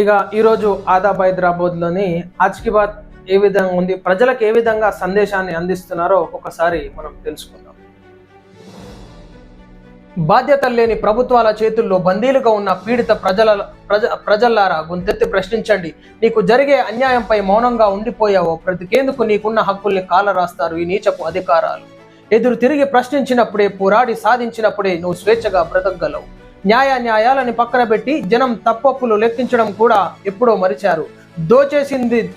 ఇక ఈరోజు ఆదాబ్ హైదరాబాద్లోని ఆజ్ బాత్ ఏ విధంగా ఉంది? ప్రజలకు ఏ విధంగా సందేశాన్ని అందిస్తున్నారో ఒకసారి మనం తెలుసుకుందాం. బాధ్యతలు లేని ప్రభుత్వాల చేతుల్లో బందీలుగా ఉన్న పీడిత ప్రజల ప్రజ ప్రజల్లారా గుంతెత్తి ప్రశ్నించండి. నీకు జరిగే అన్యాయంపై మౌనంగా ఉండిపోయావో ప్రతికేందుకు నీకున్న హక్కుల్ని కాల రాస్తారు ఈ నీచపు అధికారాలు. ఎదురు తిరిగి ప్రశ్నించినప్పుడే పోరాడి సాధించినప్పుడే నువ్వు స్వేచ్ఛగా బ్రతకగలవు. న్యాయ న్యాయాలని పక్కన పెట్టి జనం తప్పప్పులు లెక్కించడం కూడా ఎప్పుడో మరిచారు. దోచేసింది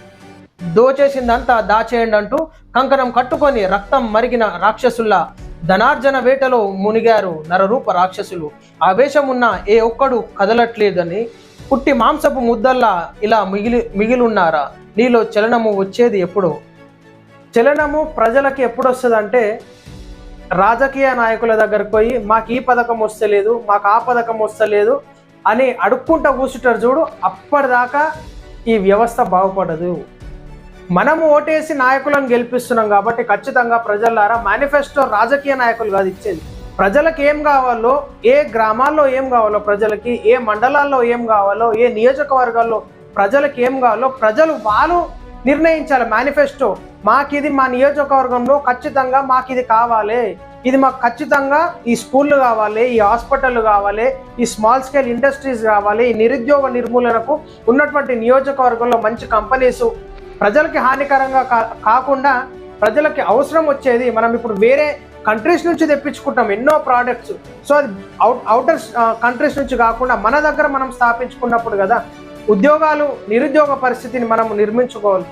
దోచేసిందంతా దాచేయండి అంటూ కంకణం కట్టుకొని రక్తం మరిగిన రాక్షసుల్లా ధనార్జన వేటలో మునిగారు నరరూప రాక్షసులు. ఆవేశం ఉన్న ఏ ఒక్కడు కదలట్లేదని పుట్టి మాంసపు ముద్దల్లా ఇలా మిగిలి మిగిలున్నారా? నీలో చలనము వచ్చేది ఎప్పుడు? చలనము ప్రజలకి ఎప్పుడు వస్తుందంటే రాజకీయ నాయకుల దగ్గరకు పోయి మాకు ఈ పథకం వస్తలేదు మాకు ఆ పథకం వస్తలేదు అని అడుక్కుంటా కూర్చుంటారు చూడు అప్పటిదాకా ఈ వ్యవస్థ బాగుపడదు. మనము ఓటేసి నాయకులను గెలిపిస్తున్నాం కాబట్టి ఖచ్చితంగా ప్రజలారా మేనిఫెస్టో రాజకీయ నాయకులు కాదు ఇచ్చేది. ప్రజలకు ఏం కావాలో ఏ గ్రామాల్లో ఏం కావాలో ప్రజలకి ఏ మండలాల్లో ఏం కావాలో ఏ నియోజకవర్గాల్లో ప్రజలకు ఏం కావాలో ప్రజలు వాళ్ళు నిర్ణయించాలి మేనిఫెస్టో. మాకు ఇది మా నియోజకవర్గంలో ఖచ్చితంగా మాకు ఇది కావాలి. ఇది మాకు ఖచ్చితంగా ఈ స్కూళ్ళు కావాలి ఈ హాస్పిటల్ కావాలి ఈ స్మాల్ స్కేల్ ఇండస్ట్రీస్ కావాలి ఈ నిరుద్యోగ నిర్మూలనకు ఉన్నటువంటి నియోజకవర్గంలో మంచి కంపెనీస్ ప్రజలకి హానికరంగా కా- కాకుండా ప్రజలకి అవసరం వచ్చేది మనం ఇప్పుడు వేరే కంట్రీస్ నుంచి తెప్పించుకుంటాం ఎన్నో ప్రోడక్ట్స్. సో అది అవుట్ అవుటర్ కంట్రీస్ నుంచి కాకుండా మన దగ్గర మనం స్థాపించుకున్నప్పుడు కదా ఉద్యోగాలు నిరుద్యోగ పరిస్థితిని మనం నిర్మించుకోవాలి.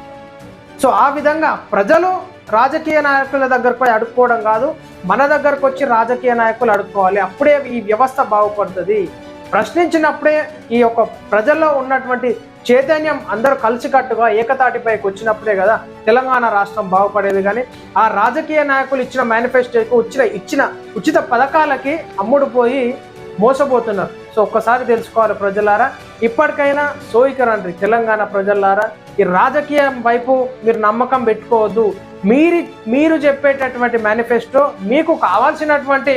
సో ఆ విధంగా ప్రజలు రాజకీయ నాయకుల దగ్గరకు పోయి అడుక్కోవడం కాదు మన దగ్గరకు వచ్చి రాజకీయ నాయకులు అడుక్కోవాలి. అప్పుడే ఈ వ్యవస్థ బాగుపడుతుంది. ప్రశ్నించినప్పుడే ఈ యొక్క ప్రజల్లో ఉన్నటువంటి చైతన్యం అందరూ కలిసికట్టుగా ఏకతాటిపైకి వచ్చినప్పుడే కదా తెలంగాణ రాష్ట్రం బాగుపడేది. కానీ ఆ రాజకీయ నాయకులు ఇచ్చిన మేనిఫెస్టోకి వచ్చిన ఇచ్చిన ఉచిత పథకాలకి అమ్ముడు పోయి మోసపోతున్నారు. సో ఒక్కసారి తెలుసుకోవాలి ప్రజలారా ఇప్పటికైనా సోయికరండి తెలంగాణ ప్రజలారా ఈ రాజకీయం వైపు మీరు నమ్మకం పెట్టుకోవద్దు. మీరు మీరు చెప్పేటటువంటి మేనిఫెస్టో మీకు కావాల్సినటువంటి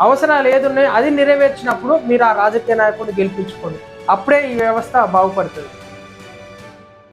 అవసరాలు ఏదున్నాయో అది నెరవేర్చినప్పుడు మీరు ఆ రాజకీయ నాయకుడిని గెలిపించుకోండి. అప్పుడే ఈ వ్యవస్థ బాగుపడుతుంది.